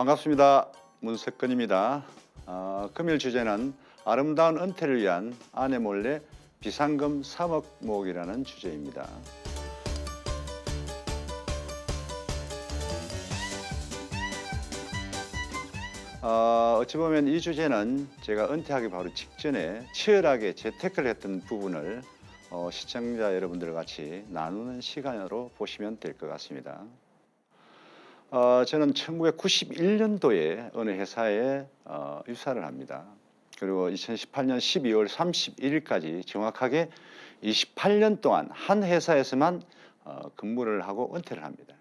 반갑습니다. 문석근입니다. 어, 금일 주제는 아름다운 은퇴를 위한 아내 몰래 비상금 3억 모으기라는 주제입니다. 어, 어찌 보면 이 주제는 제가 은퇴하기 바로 직전에 치열하게 재테크를 했던 부분을 어, 시청자 여러분들 같이 나누는 시간으로 보시면 될 것 같습니다. 어, 저는 1991년도에 어느 회사에 어, 입사를 합니다. 그리고 2018년 12월 31일까지 정확하게 28년 동안 한 회사에서만 어, 근무를 하고 은퇴를 합니다.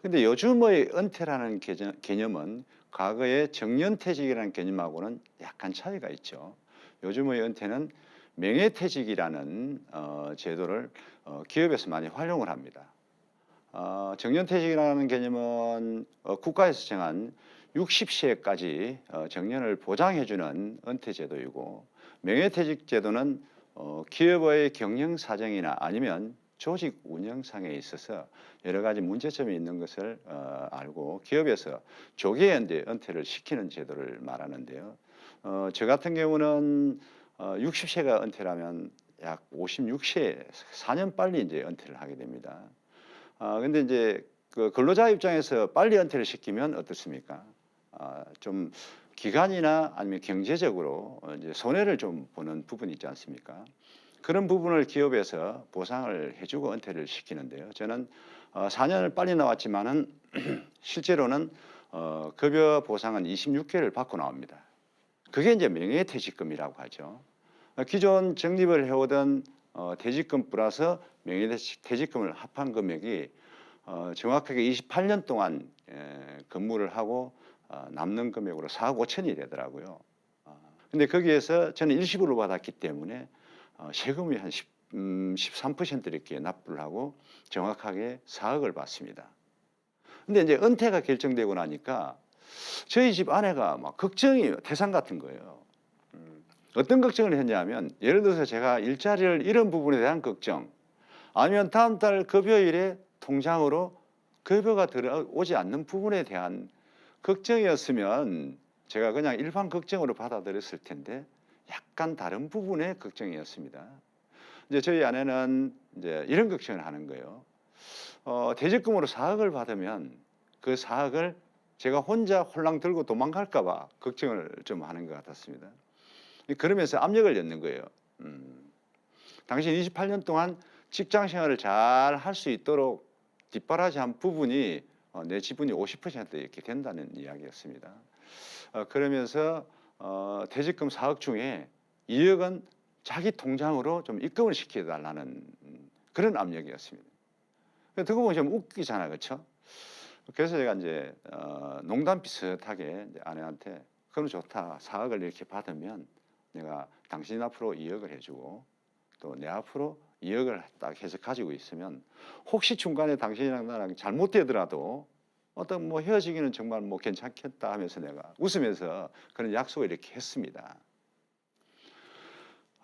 근데 요즘의 은퇴라는 개념, 개념은 과거의 정년퇴직이라는 개념하고는 약간 차이가 있죠. 요즘의 은퇴는 명예퇴직이라는 어, 제도를 어, 기업에서 많이 활용을 합니다. 어, 정년퇴직이라는 개념은 어, 국가에서 정한 60세까지 어, 정년을 보장해주는 은퇴제도이고 명예퇴직 제도는 어, 기업의 경영 사정이나 아니면 조직 운영상에 있어서 여러 가지 문제점이 있는 것을 어, 알고 기업에서 조기에 은퇴를 시키는 제도를 말하는데요. 어, 저 같은 경우는 어, 60세가 은퇴라면 약 56세 4년 빨리 이제 은퇴를 하게 됩니다. 아 근데 이제 그 근로자 입장에서 빨리 은퇴를 시키면 어떻습니까? 아, 좀 기간이나 아니면 경제적으로 어, 이제 손해를 좀 보는 부분이 있지 않습니까? 그런 부분을 기업에서 보상을 해주고 은퇴를 시키는데요. 저는 어, 4년을 빨리 나왔지만은 실제로는 어, 급여 보상은 26개를 받고 나옵니다. 그게 이제 명예퇴직금이라고 하죠. 어, 기존 적립을 해오던 어, 퇴직금 플러스 명예퇴직금을 합한 금액이 어, 정확하게 28년 동안 에, 근무를 하고 어, 남는 금액으로 4억 5천이 되더라고요. 어, 근데 거기에서 저는 일시불로 받았기 때문에 어, 세금이 한 10, 음, 13% 이렇게 납부를 하고 정확하게 4억을 받습니다. 근데 이제 은퇴가 결정되고 나니까 저희 집 아내가 막 걱정이 태산 같은 거예요. 음, 어떤 걱정을 했냐면 예를 들어서 제가 일자리를 잃은 부분에 대한 걱정 아니면 다음 달 급여일에 통장으로 급여가 들어오지 않는 부분에 대한 걱정이었으면 제가 그냥 일반 걱정으로 받아들였을 텐데 약간 다른 부분의 걱정이었습니다. 이제 저희 아내는 이제 이런 걱정을 하는 거예요. 어, 퇴직금으로 4억을 받으면 그 4억을 제가 혼자 홀랑 들고 도망갈까봐 걱정을 좀 하는 것 같았습니다. 그러면서 압력을 넣는 거예요. 음, 당신 28년 동안 직장 생활을 잘 할 수 있도록 뒷바라지한 부분이 어, 내 지분이 50% 이렇게 된다는 이야기였습니다. 어, 그러면서 어, 퇴직금 4억 중에 2억은 자기 통장으로 좀 입금을 시켜달라는 음, 그런 압력이었습니다. 듣고 보면 좀 웃기잖아요, 그렇죠? 그래서 제가 이제 어, 농담 비슷하게 이제 아내한테 그럼 좋다, 4억을 이렇게 받으면 내가 당신 앞으로 2억을 해주고 또 내 앞으로 2억을 딱 해서 가지고 있으면 혹시 중간에 당신이랑 나랑 잘못되더라도 어떤 뭐 헤어지기는 정말 뭐 괜찮겠다 하면서 내가 웃으면서 그런 약속을 이렇게 했습니다.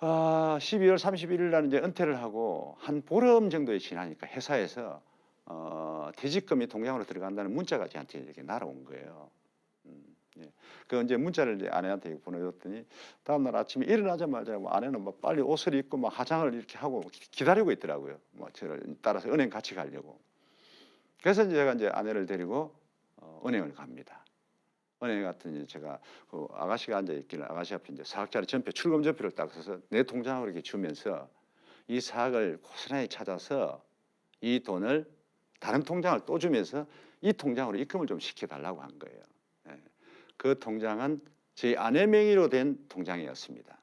아, 12월 31일 날 이제 은퇴를 하고 한 보름 정도에 지나니까 회사에서 어, 퇴직금이 통장으로 들어간다는 문자가 저한테 이렇게 날아온 거예요. 음, 예. 그 이제 문자를 이제 아내한테 보내줬더니 다음날 아침에 일어나자마자 뭐 아내는 뭐 빨리 옷을 입고 막 화장을 이렇게 하고 기- 기다리고 있더라고요. 뭐 저를 따라서 은행 같이 가려고. 그래서 제가 이제 아내를 데리고 어, 은행을 갑니다. 은행 같은 이제 제가 그 아가씨가 앉아 있기는 아가씨 앞에 이제 사학자리 전표 출금 전표를 딱 써서 내 통장으로 이렇게 주면서 이 사학을 고스란히 찾아서 이 돈을 다른 통장을 또 주면서 이 통장으로 입금을 좀 시켜달라고 한 거예요. 예. 그 통장은 제 아내 명의로 된 통장이었습니다.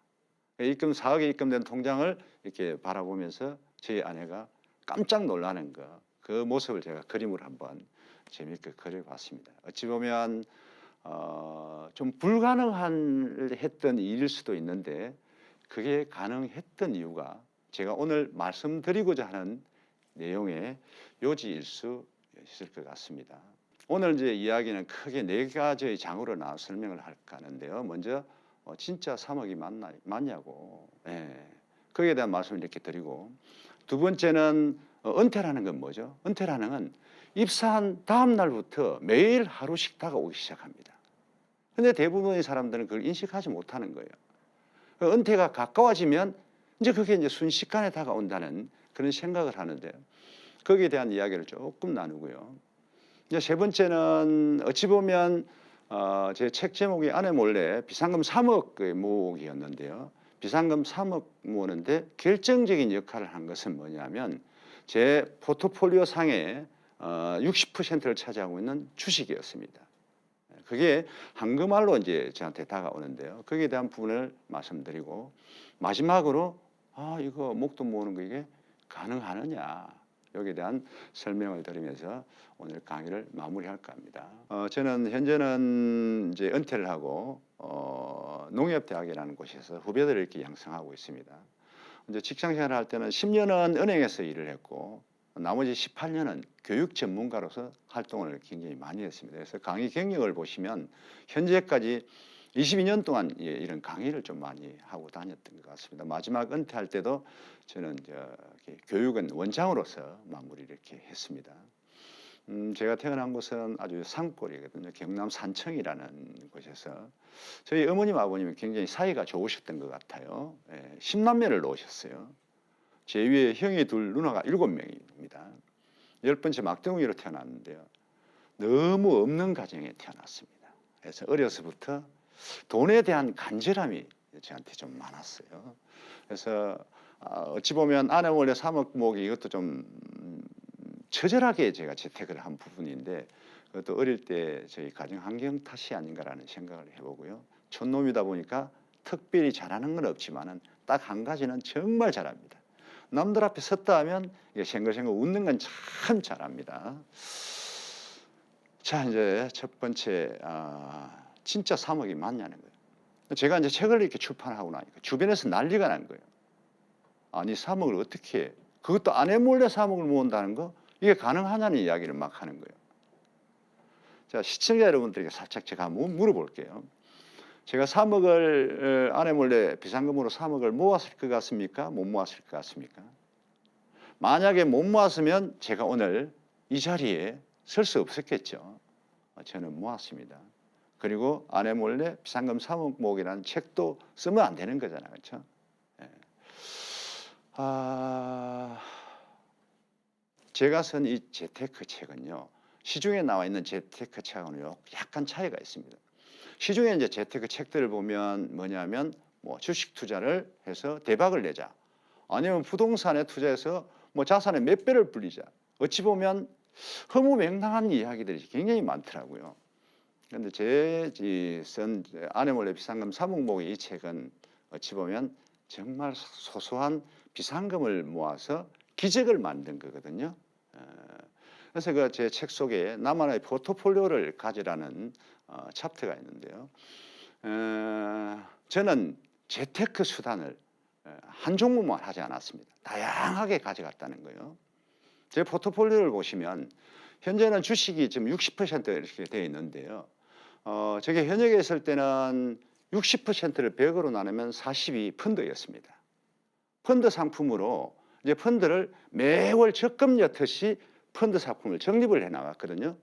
입금 4억에 입금된 통장을 이렇게 바라보면서 제 아내가 깜짝 놀라는 거, 그 모습을 제가 그림으로 한번 재미있게 그려봤습니다. 어찌 보면 어, 좀 불가능한 했던 일일 수도 있는데 그게 가능했던 이유가 제가 오늘 말씀드리고자 하는 내용의 요지일 수 있을 것 같습니다. 오늘 이제 이야기는 크게 네 가지의 장으로 나눠 설명을 할까 하는데요. 먼저 어, 진짜 3억이 맞나, 맞냐고 예. 거기에 대한 말씀을 이렇게 드리고 두 번째는 어, 은퇴라는 건 뭐죠? 은퇴라는 건 입사한 다음 날부터 매일 하루씩 다가오기 시작합니다. 근데 대부분의 사람들은 그걸 인식하지 못하는 거예요. 그 은퇴가 가까워지면 이제 그게 이제 순식간에 다가온다는 그런 생각을 하는데요. 거기에 대한 이야기를 조금 나누고요. 이제 세 번째는 어찌 보면 어, 제 책 제목이 아내 몰래 비상금 3억의 모으기였는데요. 비상금 3억 모으는데 결정적인 역할을 한 것은 뭐냐면 제 포트폴리오 어, 60%를 차지하고 있는 주식이었습니다. 그게 한금알로 이제 저한테 다가오는데요. 거기에 대한 부분을 말씀드리고 마지막으로 아 이거 목돈 모으는 거 이게 가능하느냐 여기에 대한 설명을 드리면서 오늘 강의를 마무리할까 합니다. 어, 저는 현재는 이제 은퇴를 하고 어, 농협대학이라는 곳에서 후배들을 이렇게 양성하고 있습니다. 이제 직장 생활을 할 때는 10년은 은행에서 일을 했고 나머지 18년은 교육 전문가로서 활동을 굉장히 많이 했습니다. 그래서 강의 경력을 보시면 현재까지 22년 동안 예, 이런 강의를 좀 많이 하고 다녔던 것 같습니다. 마지막 은퇴할 때도 저는 저기 교육은 원장으로서 마무리를 이렇게 했습니다. 음, 제가 태어난 곳은 아주 산골이거든요. 경남 산청이라는 곳에서 저희 어머님 아버님이 굉장히 사이가 좋으셨던 것 같아요. 예, 10남매를 놓으셨어요. 제 위에 형이 둘, 누나가 일곱 명입니다. 열 번째 막둥이로 태어났는데요. 너무 없는 가정에 태어났습니다. 그래서 어려서부터 돈에 대한 간절함이 저한테 좀 많았어요. 그래서 아, 어찌 보면 아내 원래 3억 모으기 이것도 좀 음, 처절하게 제가 재택을 한 부분인데 그것도 어릴 때 저희 가정 환경 탓이 아닌가라는 생각을 해보고요. 촌놈이다 보니까 특별히 잘하는 건 없지만은 딱 한 가지는 정말 잘합니다. 남들 앞에 섰다 하면 생글생글 웃는 건 참 잘합니다. 자 이제 첫 번째 아, 진짜 3억이 맞냐는 거예요. 제가 이제 책을 이렇게 출판하고 나니까 주변에서 난리가 난 거예요. 아니 3억을 어떻게 해? 그것도 아내 몰래 3억을 모은다는 거 이게 가능하냐는 이야기를 막 하는 거예요. 자 시청자 여러분들에게 살짝 제가 한번 물어볼게요. 제가 3억을 어, 아내 몰래 비상금으로 3억을 모았을 것 같습니까? 못 모았을 것 같습니까? 만약에 못 모았으면 제가 오늘 이 자리에 설 수 없었겠죠. 저는 모았습니다. 그리고 아내 몰래 비상금 3억 모으기라는 책도 쓰면 안 되는 거잖아요. 그렇죠? 예. 아, 제가 쓴 이 재테크 책은요. 시중에 나와 있는 재테크 책하고는 약간 차이가 있습니다. 시중에 이제 재테크 책들을 보면 뭐냐면 뭐 주식 투자를 해서 대박을 내자. 아니면 부동산에 투자해서 뭐 자산의 몇 배를 불리자. 어찌 보면 허무맹랑한 이야기들이 굉장히 많더라고요. 그런데 제쓴 아내 몰래 비상금 사목목의 이 책은 어찌 보면 정말 소소한 비상금을 모아서 기적을 만든 거거든요. 어, 그래서 그 제 책 속에 나만의 포트폴리오를 가지라는 어, 챕터가 있는데요. 어, 저는 재테크 수단을 어, 한 종목만 하지 않았습니다. 다양하게 가져갔다는 거예요. 제 포트폴리오를 보시면 현재는 주식이 지금 60% 이렇게 되어 있는데요. 어, 저게 현역에 있을 때는 60%를 100으로 나누면 40이 펀드였습니다. 펀드 상품으로 이제 펀드를 매월 적금 여듯이 펀드 상품을 적립을 해 나갔거든요.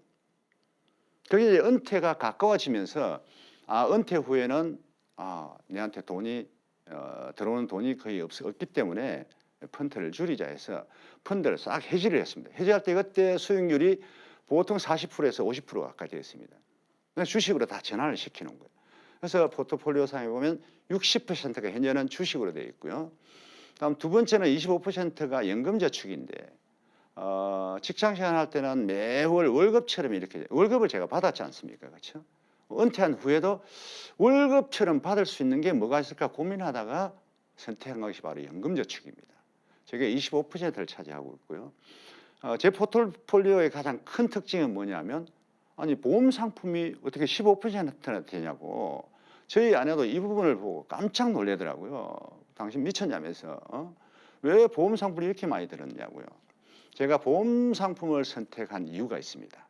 그게 이제 은퇴가 가까워지면서 아 은퇴 후에는 아 내한테 돈이 어, 들어오는 돈이 거의 없, 없기 때문에 펀드를 줄이자 해서 펀드를 싹 해지를 했습니다. 해지할 때 그때 수익률이 보통 40%에서 50% 가까이 되었습니다. 주식으로 다 전환을 시키는 거예요. 그래서 포트폴리오 상에 보면 60%가 현재는 주식으로 되어 있고요. 다음 두 번째는 25%가 연금저축인데 어, 직장 생활할 때는 매월 월급처럼 이렇게 월급을 제가 받았지 않습니까, 그렇죠? 은퇴한 후에도 월급처럼 받을 수 있는 게 뭐가 있을까 고민하다가 선택한 것이 바로 연금저축입니다. 저게 25%를 차지하고 있고요. 어, 제 포트폴리오의 가장 큰 특징은 뭐냐면 아니 보험 상품이 어떻게 15%나 되냐고 저희 아내도 이 부분을 보고 깜짝 놀래더라고요. 당신 미쳤냐면서 어? 왜 보험 상품이 이렇게 많이 들었냐고요. 제가 보험 상품을 선택한 이유가 있습니다.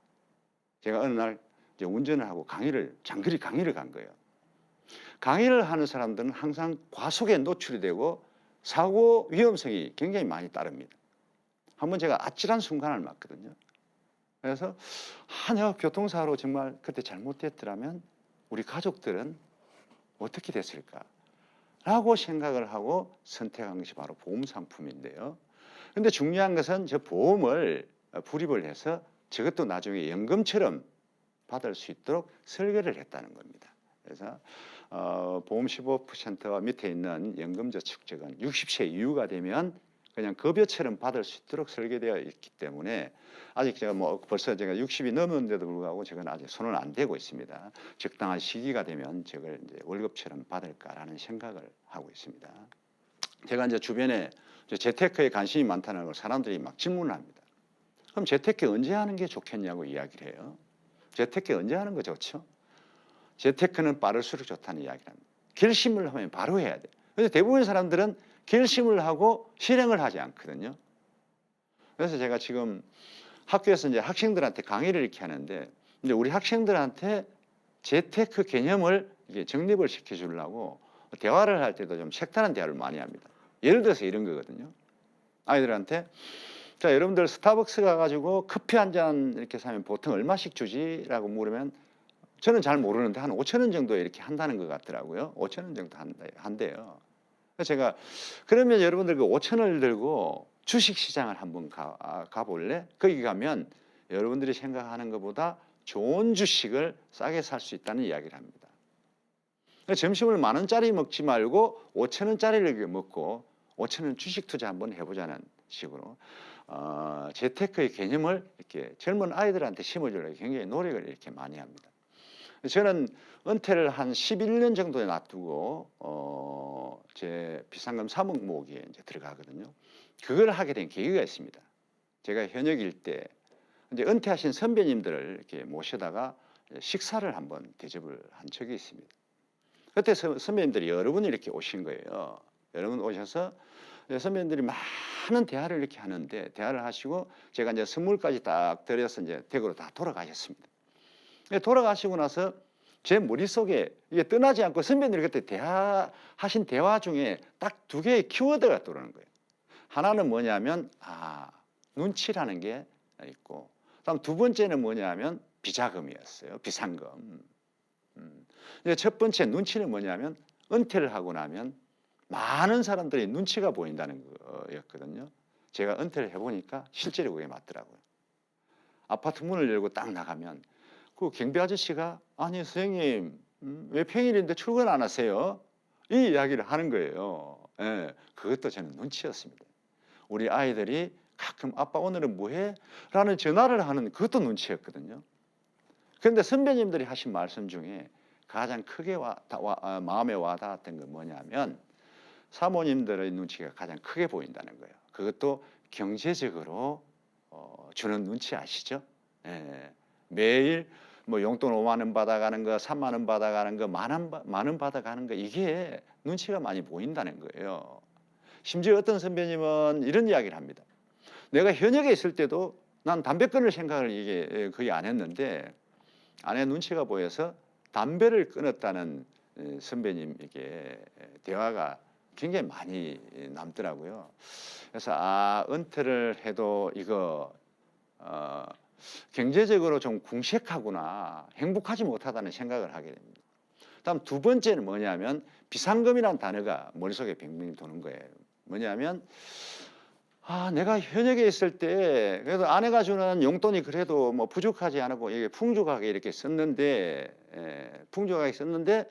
제가 어느 날 이제 운전을 하고 강의를 장거리 강의를 간 거예요. 강의를 하는 사람들은 항상 과속에 노출이 되고 사고 위험성이 굉장히 많이 따릅니다. 한번 제가 아찔한 순간을 맞거든요. 그래서 한여 교통사로 정말 그때 잘못됐더라면 우리 가족들은 어떻게 됐을까? 라고 생각을 하고 선택한 것이 바로 보험 상품인데요. 근데 중요한 것은 저 보험을 불입을 해서 저것도 나중에 연금처럼 받을 수 있도록 설계를 했다는 겁니다. 그래서 어, 보험 15%와 밑에 있는 연금저축적은 60세 이후가 되면 그냥 급여처럼 받을 수 있도록 설계되어 있기 때문에 아직 제가 뭐 벌써 제가 60이 넘었는데도 불구하고 저건 아직 손을 안 대고 있습니다. 적당한 시기가 되면 저걸 이제 월급처럼 받을까라는 생각을 하고 있습니다. 제가 이제 주변에 재테크에 관심이 많다는 걸 사람들이 막 질문을 합니다. 그럼 재테크 언제 하는 게 좋겠냐고 이야기를 해요. 재테크 언제 하는 거 좋죠? 재테크는 빠를수록 좋다는 이야기를 합니다. 결심을 하면 바로 해야 돼. 그래서 대부분의 사람들은 결심을 하고 실행을 하지 않거든요. 그래서 제가 지금 학교에서 이제 학생들한테 강의를 이렇게 하는데, 근데 우리 학생들한테 재테크 개념을 이게 정립을 시켜주려고 대화를 할 때도 좀 색다른 대화를 많이 합니다. 예를 들어서 이런 거거든요. 아이들한테 자 여러분들 스타벅스 가가지고 커피 한 잔 이렇게 사면 보통 얼마씩 주지라고 물으면 저는 잘 모르는데 한 5천 원 정도 이렇게 한다는 것 같더라고요. 5천 원 정도 한대요. 제가 그러면 여러분들 그 5천 원을 들고 주식 시장을 한번 가, 아, 가볼래? 거기 가면 여러분들이 생각하는 것보다 좋은 주식을 싸게 살 수 있다는 이야기를 합니다. 점심을 만 원짜리 먹지 말고 5천 원짜리를 먹고 5천 원 주식 투자 한번 해보자는 식으로 어, 재테크의 개념을 이렇게 젊은 아이들한테 심어주려고 굉장히 노력을 이렇게 많이 합니다. 저는 은퇴를 한 11년 정도에 놔두고 어, 제 비상금 3억 모으기에 이제 들어가거든요. 그걸 하게 된 계기가 있습니다. 제가 현역일 때 이제 은퇴하신 선배님들을 이렇게 모셔다가 식사를 한번 대접을 한 적이 있습니다. 그때 선- 선배님들이 여러 분이 이렇게 오신 거예요. 여러 분 오셔서 선배님들이 많은 대화를 이렇게 하는데 대화를 하시고 제가 이제 선물까지 딱 드려서 이제 댁으로 다 돌아가셨습니다. 근데 돌아가시고 나서 제 머릿속에 이게 떠나지 않고 선배님들이 그때 대화하신 대화 중에 딱 두 개의 키워드가 떠오르는 거예요. 하나는 뭐냐면 아 눈치라는 게 있고 다음 두 번째는 뭐냐면 비자금이었어요. 비상금. 음. 이제 첫 번째 눈치는 뭐냐면 은퇴를 하고 나면 많은 사람들이 눈치가 보인다는 거였거든요. 제가 은퇴를 해보니까 실제로 그게 맞더라고요. 아파트 문을 열고 딱 나가면 그 경비 아저씨가 아니 선생님 음, 왜 평일인데 출근 안 하세요? 이 이야기를 하는 거예요. 예, 그것도 저는 눈치였습니다. 우리 아이들이 가끔 아빠 오늘은 뭐해? 라는 전화를 하는 그것도 눈치였거든요. 그런데 선배님들이 하신 말씀 중에 가장 크게 와, 다- 와- 아, 마음에 와닿았던 건 뭐냐면 사모님들의 눈치가 가장 크게 보인다는 거예요. 그것도 경제적으로 어, 주는 눈치 아시죠? 예, 매일 뭐 용돈 5만 원 받아가는 거, 3만 원 받아가는 거, 만원 만원 받아가는 거 이게 눈치가 많이 보인다는 거예요. 심지어 어떤 선배님은 이런 이야기를 합니다. 내가 현역에 있을 때도 난 담배 끊을 생각을 이게 거의 안 했는데 아내 눈치가 보여서 담배를 끊었다는 에, 선배님에게 대화가 굉장히 많이 남더라고요. 그래서 아 은퇴를 해도 이거 어, 경제적으로 좀 궁색하구나 행복하지 못하다는 생각을 하게 됩니다. 다음 두 번째는 뭐냐면 비상금이라는 단어가 머릿속에 빙빙 도는 거예요. 뭐냐면 아 내가 현역에 있을 때 그래도 아내가 주는 용돈이 그래도 뭐 부족하지 않고 이게 풍족하게 이렇게 썼는데 에, 풍족하게 썼는데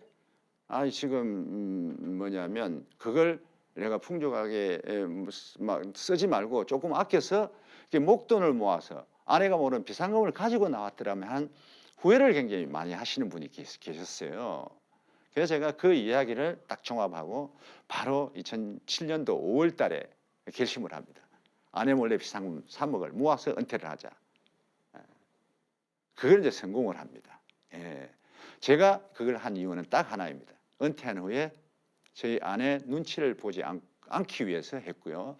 아 지금 음, 뭐냐면 그걸 내가 풍족하게 에, 뭐 쓰- 막 쓰지 말고 조금 아껴서 목돈을 모아서 아내가 모르는 비상금을 가지고 나왔더라면 한 후회를 굉장히 많이 하시는 분이 계셨어요. 그래서 제가 그 이야기를 딱 종합하고 바로 2007년도 5월 달에 결심을 합니다. 아내 몰래 비상금 3억을 모아서 은퇴를 하자. 예. 그걸 이제 성공을 합니다. 예. 제가 그걸 한 이유는 딱 하나입니다. 은퇴한 후에 저희 아내 눈치를 보지 않, 않기 위해서 했고요.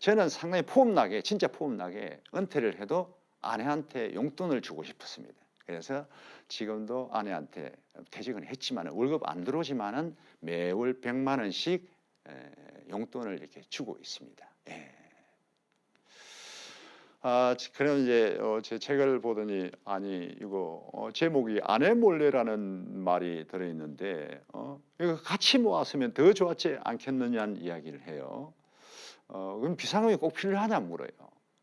저는 상당히 폼나게 진짜 폼나게 은퇴를 해도 아내한테 용돈을 주고 싶었습니다. 그래서 지금도 아내한테 퇴직은 했지만 월급 안 들어오지만은 매월 100만 원씩 에, 용돈을 이렇게 주고 있습니다. 예. 아, 지- 그럼 이제 어, 제 책을 보더니 아니 이거 어, 제목이 아내 몰래라는 말이 들어 있는데 어, 이거 같이 모았으면 더 좋았지 않겠느냐는 이야기를 해요. 어, 그럼 비상금이 꼭 필요하냐 물어요.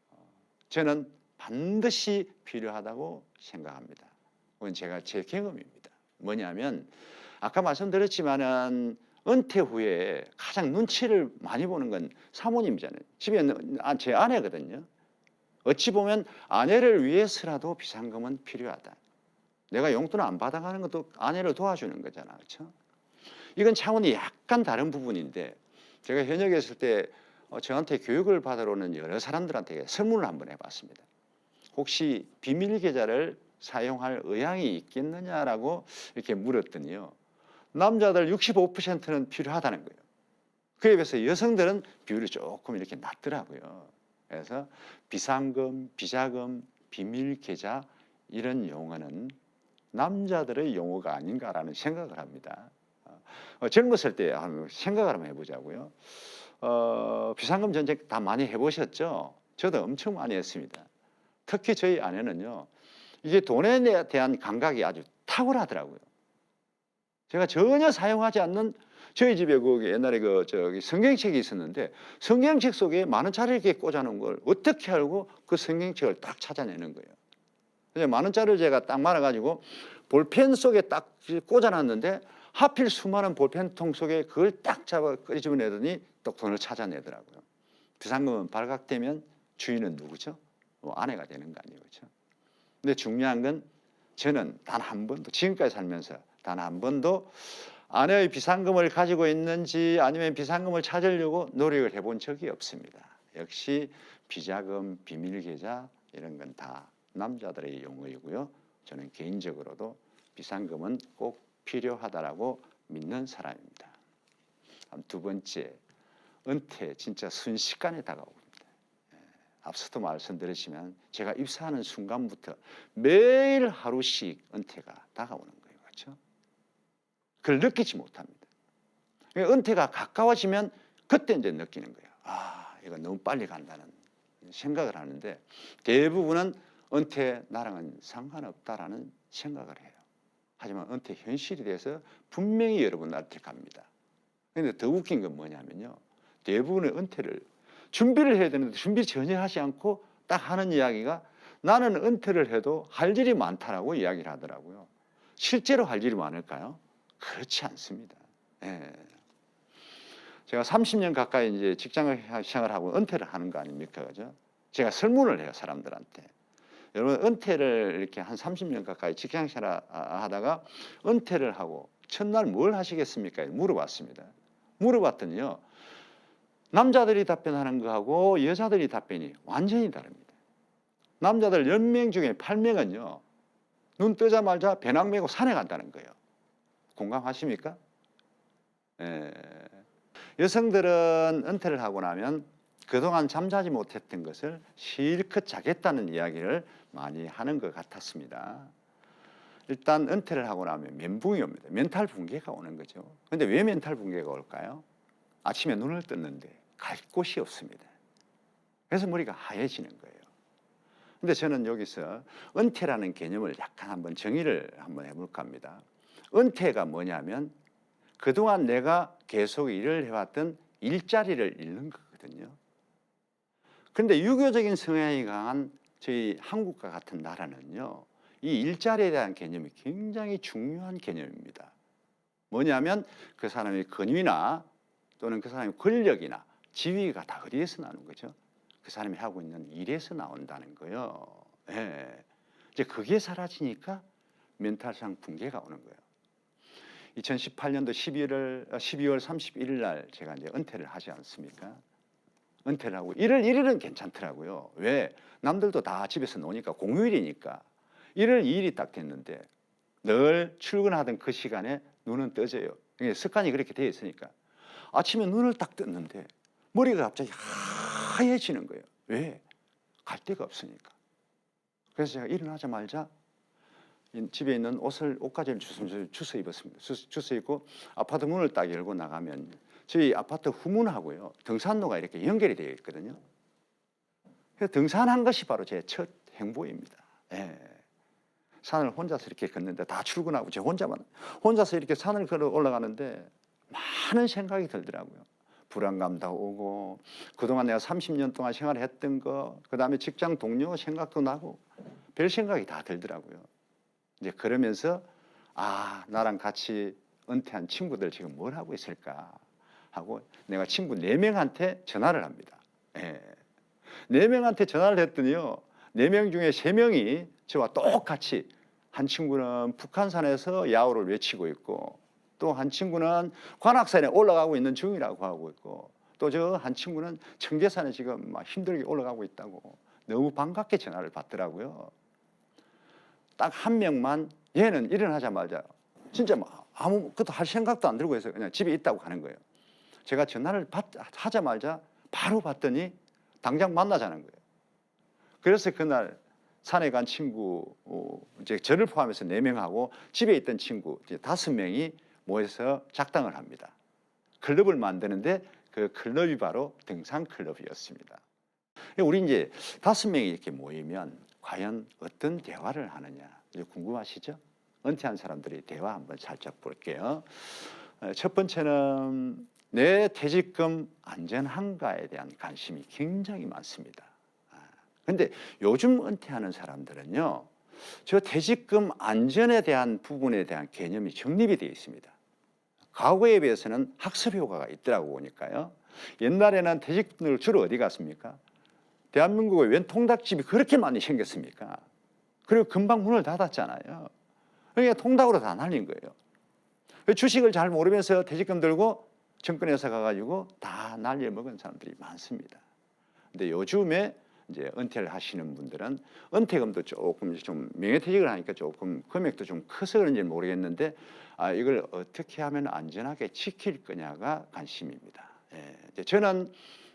어, 저는 반드시 필요하다고 생각합니다. 그건 제가 제 경험입니다. 뭐냐면 아까 말씀드렸지만은 은퇴 후에 가장 눈치를 많이 보는 건 사모님이잖아요. 집에 아, 제 아내거든요. 어찌 보면 아내를 위해서라도 비상금은 필요하다. 내가 용돈 안 받아가는 것도 아내를 도와주는 거잖아, 그렇죠? 이건 차원이 약간 다른 부분인데 제가 현역에 있을 때 어, 저한테 교육을 받으러 오는 여러 사람들한테 설문을 한번 해봤습니다. 혹시 비밀 계좌를 사용할 의향이 있겠느냐라고 이렇게 물었더니요. 남자들 65%는 필요하다는 거예요. 그에 비해서 여성들은 비율이 조금 이렇게 낮더라고요. 그래서 비상금, 비자금, 비밀 계좌 이런 용어는 남자들의 용어가 아닌가라는 생각을 합니다. 어, 젊었을 때 한번 생각을 한번 해보자고요. 어, 비상금 전쟁 다 많이 해보셨죠? 저도 엄청 많이 했습니다. 특히 저희 아내는요, 이게 돈에 대한 감각이 아주 탁월하더라고요. 제가 전혀 사용하지 않는 저희 집에 그 옛날에 그 저기 성경책이 있었는데 성경책 속에 만 원짜리 이렇게 꽂아놓은 걸 어떻게 알고 그 성경책을 딱 찾아내는 거예요. 그래서 만 원짜리를 제가 딱 말아가지고 볼펜 속에 딱 꽂아놨는데 하필 수많은 볼펜통 속에 그걸 딱 잡아 끄집어내더니 또 돈을 찾아내더라고요. 비상금은 발각되면 주인은 누구죠? 뭐 아내가 되는 거 아니에요, 그렇죠? 근데 중요한 건 저는 단 한 번도 지금까지 살면서 단 한 번도 아내의 비상금을 가지고 있는지 아니면 비상금을 찾으려고 노력을 해본 적이 없습니다. 역시 비자금, 비밀 계좌 이런 건 다 남자들의 용어이고요. 저는 개인적으로도 비상금은 꼭 필요하다라고 믿는 사람입니다. 두 번째, 은퇴 진짜 순식간에. 예, 앞서도 말씀드렸지만 제가 입사하는 순간부터 매일 하루씩 은퇴가 다가오는 거예요. 그렇죠? 그걸 느끼지 못합니다. 그러니까 은퇴가 가까워지면 그때 이제 느끼는 거예요. 아, 이거 너무 빨리 간다는 생각을 하는데 대부분은 은퇴 나랑은 상관없다라는 생각을 해요. 하지만 은퇴 현실이 돼서 분명히 여러분 한테 갑니다. 그런데 더 웃긴 건 뭐냐면요. 대부분의 은퇴를 준비를 해야 되는데 준비 전혀 하지 않고 딱 하는 이야기가 나는 은퇴를 해도 할 일이 많다라고 이야기를 하더라고요. 실제로 할 일이 많을까요? 그렇지 않습니다. 예. 제가 30년 가까이 이제 직장을 생활하고 은퇴를 하는 거 아닙니까? 그죠? 제가 설문을 해요, 사람들한테. 여러분, 은퇴를 이렇게 한 30년 가까이 직장 생활 하다가 은퇴를 하고 첫날 뭘 하시겠습니까? 물어봤습니다. 물어봤더니요. 남자들이 답변하는 거하고 여자들이 답변이 완전히 다릅니다. 남자들 10명 중에 8명은요. 눈 뜨자마자 배낭 메고 산에 간다는 거예요. 공감하십니까? 예. 여성들은 은퇴를 하고 나면 그동안 잠자지 못했던 것을 실컷 자겠다는 이야기를 많이 하는 것 같았습니다. 일단 은퇴를 하고 나면 멘붕이 옵니다. 멘탈 붕괴가 오는 거죠. 근데 왜 멘탈 붕괴가 올까요? 아침에 눈을 떴는데 갈 곳이 없습니다. 그래서 머리가 하얘지는 거예요. 근데 저는 여기서 은퇴라는 개념을 약간 한번 정의를 한번 해볼까 합니다. 은퇴가 뭐냐면 그동안 내가 계속 일을 해왔던 일자리를 잃는 거거든요. 근데 유교적인 성향이 강한 저희 한국과 같은 나라는요, 이 일자리에 대한 개념이 굉장히 중요한 개념입니다. 뭐냐면 그 사람의 권위나 또는 그 사람의 권력이나 지위가 다 어디에서 나오는 거죠? 그 사람이 하고 있는 일에서 나온다는 거예요. 예. 이제 그게 사라지니까 멘탈상 붕괴가 오는 거예요. 2018년도 11월 12월 31일 날 제가 이제 은퇴를 하지 않습니까? 은퇴를 하고 1월 1일은 괜찮더라고요. 왜? 남들도 다 집에서 노니까 공휴일이니까 1월 2일이 딱 됐는데 늘 출근하던 그 시간에 눈은 떠져요. 습관이 그렇게 되어 있으니까 아침에 눈을 딱 떴는데 머리가 갑자기 하얘지는 거예요. 왜? 갈 데가 없으니까. 그래서 제가 일어나자마자 이 집에 있는 옷을 옷가지를 주워, 주워 입었습니다. 주- 주워 입고 아파트 문을 딱 열고 나가면 저희 아파트 후문하고요 등산로가 이렇게 연결이 되어 있거든요. 그래서 등산한 것이 바로 제 첫 행보입니다. 예. 산을 혼자서 이렇게 걷는데 다 출근하고 제 혼자만 혼자서 이렇게 산을 걸어 올라가는데 많은 생각이 들더라고요. 불안감도 오고 그동안 내가 30년 동안 생활했던 거 그다음에 직장 동료 생각도 나고 별 생각이 다 들더라고요. 이제 그러면서 아 나랑 같이 은퇴한 친구들 지금 뭘 하고 있을까 하고 내가 친구 네 명한테 전화를 합니다. 예. 네 명한테 전화를 했더니요. 네 명 중에 세 명이 저와 똑같이 한 친구는 북한산에서 야호를 외치고 있고 또 한 친구는 관악산에 올라가고 있는 중이라고 하고 있고 또 저 한 친구는 청계산에 지금 막 힘들게 올라가고 있다고 너무 반갑게 전화를 받더라고요. 딱 한 명만 얘는 일어나자마자 진짜 막 아무것도 할 생각도 안 들고 해서 그냥 집에 있다고 하는 거예요. 제가 전화를 받, 하자마자 바로 받더니 당장 만나자는 거예요. 그래서 그날 산에 간 친구 어, 이제 저를 포함해서 네 명하고 집에 있던 친구 이제 다섯 명이 모여서 작당을 합니다. 클럽을 만드는데 그 클럽이 바로 등산 클럽이었습니다. 우리 이제 다섯 명이 이렇게 모이면 과연 어떤 대화를 하느냐 궁금하시죠? 은퇴한 사람들이 대화 한번 살짝 볼게요. 어, 첫 번째는 내 퇴직금 안전한가에 대한 관심이 굉장히 많습니다. 아, 근데 요즘 은퇴하는 사람들은요, 저 퇴직금 안전에 대한 부분에 대한 개념이 정립이 되어 있습니다. 과거에 비해서는 학습 효과가 있더라고 보니까요. 옛날에는 퇴직금을 주로 어디 갔습니까? 대한민국에 웬 통닭집이 그렇게 많이 생겼습니까? 그리고 금방 문을 닫았잖아요. 그러니까 통닭으로 다 날린 거예요. 주식을 잘 모르면서 퇴직금 들고 정권회사 가가지고 다 날려 먹은 사람들이 많습니다. 근데 요즘에 이제 은퇴를 하시는 분들은 은퇴금도 조금 좀 명예퇴직을 하니까 조금 금액도 좀 커서 그런지 모르겠는데 아 이걸 어떻게 하면 안전하게 지킬 거냐가 관심입니다. 예, 저는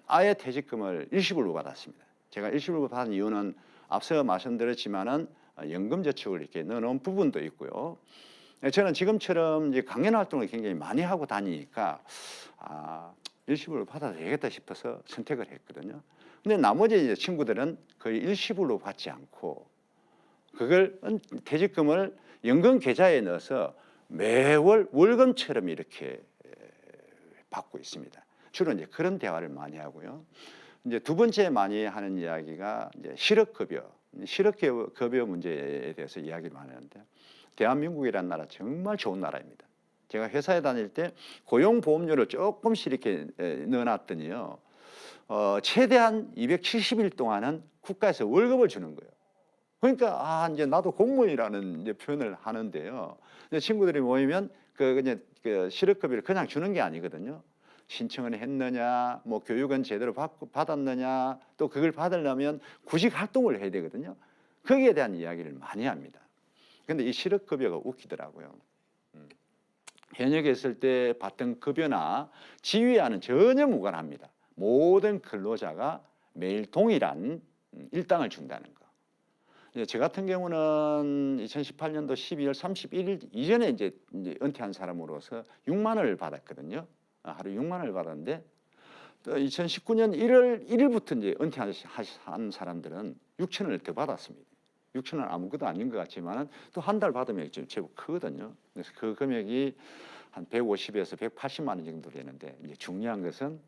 아예 퇴직금을 일시불로 받았습니다. 제가 일시불로 받은 이유는 앞서 말씀드렸지만은 연금 저축을 이렇게 넣어놓은 부분도 있고요. 예, 저는 지금처럼 이제 강연 활동을 굉장히 많이 하고 다니니까 아, 일시불로 받아도 되겠다 싶어서 선택을 했거든요. 근데 나머지 이제 친구들은 거의 일시불로 받지 않고 그걸 은- 퇴직금을 연금 계좌에 넣어서 매월 월금처럼 이렇게 에, 받고 있습니다. 주로 이제 그런 대화를 많이 하고요. 이제 두 번째 많이 하는 이야기가 이제 실업급여, 실업급여 문제에 대해서 이야기를 많이 하는데 대한민국이라는 나라 정말 좋은 나라입니다. 제가 회사에 다닐 때 고용보험료를 조금씩 이렇게 에, 넣어놨더니요. 어, 최대한 270일 동안은 국가에서 월급을 주는 거예요. 그러니까 아 이제 나도 공무원이라는 이제 표현을 하는데요. 이제 친구들이 모이면 그 그냥 그 실업급여를 그냥 주는 게 아니거든요. 신청을 했느냐, 뭐 교육은 제대로 받, 받았느냐, 또 그걸 받으려면 구직 활동을 해야 되거든요. 거기에 대한 이야기를 많이 합니다. 근데 이 실업급여가 웃기더라고요. 음. 현역에 있을 때 받던 급여나 지위와는 전혀 무관합니다. 모든 근로자가 매일 동일한 음, 일당을 준다는 거. 이제 저 같은 경우는 2018년도 12월 31일 이전에 이제, 이제 은퇴한 사람으로서 6만 원을 받았거든요. 아, 하루 6만 원을 받았는데 또 2019년 1월 1일부터 이제 은퇴한 한 사람들은 6천 원을 더 받았습니다. 6천 원 아무것도 아닌 것 같지만 또 한 달 받으면 좀 제법 크거든요. 그래서 그 금액이 한 150에서 180만 원 정도 되는데 이제 중요한 것은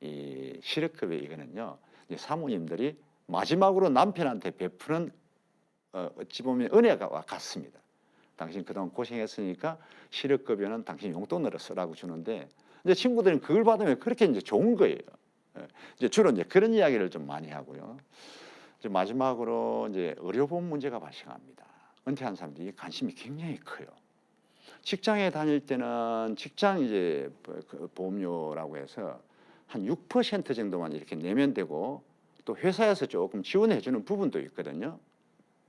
이 실업급여 이거는요. 사모님들이 마지막으로 남편한테 베푸는 어, 어찌 보면 은혜가 같습니다. 당신 그동안 고생했으니까 실업급여는 당신 용돈으로 쓰라고 주는데 이제 친구들은 그걸 받으면 그렇게 이제 좋은 거예요. 예. 이제 주로 이제 그런 이야기를 좀 많이 하고요. 이제 마지막으로 이제 의료보험 문제가 발생합니다. 은퇴한 사람들이 관심이 굉장히 커요. 직장에 다닐 때는 직장 이제 그 보험료라고 해서 한 6% 정도만 이렇게 내면 되고 또 회사에서 조금 지원해 주는 부분도 있거든요.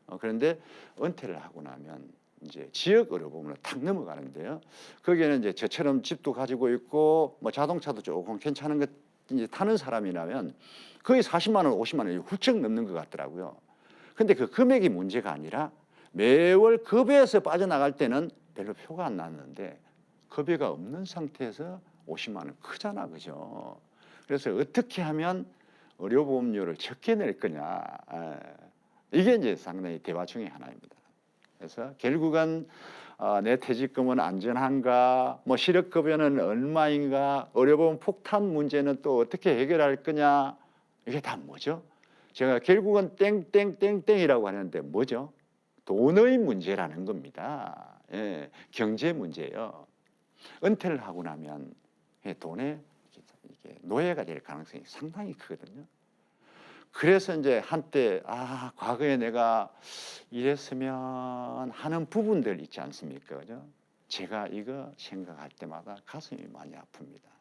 어, 그런데 은퇴를 하고 나면 이제 지역 의료보험으로 탁 넘어가는데요. 거기에는 이제 저처럼 집도 가지고 있고 뭐 자동차도 조금 괜찮은 것 이제 타는 사람이라면 거의 40만 원, 50만 원이 훌쩍 넘는 것 같더라고요. 근데 그 금액이 문제가 아니라 매월 급여에서 빠져나갈 때는 별로 표가 안 났는데 급여가 없는 상태에서 50만 원 크잖아, 그죠? 그래서 어떻게 하면 의료보험료를 적게 낼 거냐 에, 이게 이제 상당히 대화 중의 하나입니다. 그래서 결국은 어, 내 퇴직금은 안전한가, 뭐 실업급여는 얼마인가, 의료보험 폭탄 문제는 또 어떻게 해결할 거냐 이게 다 뭐죠? 제가 결국은 땡땡땡땡이라고 하는데 뭐죠? 돈의 문제라는 겁니다. 예, 경제 문제예요. 은퇴를 하고 나면 예, 돈에 이게 노예가 될 가능성이 상당히 크거든요. 그래서 이제 한때 아 과거에 내가 이랬으면 하는 부분들 있지 않습니까, 그죠? 제가 이거 생각할 때마다 가슴이 많이 아픕니다.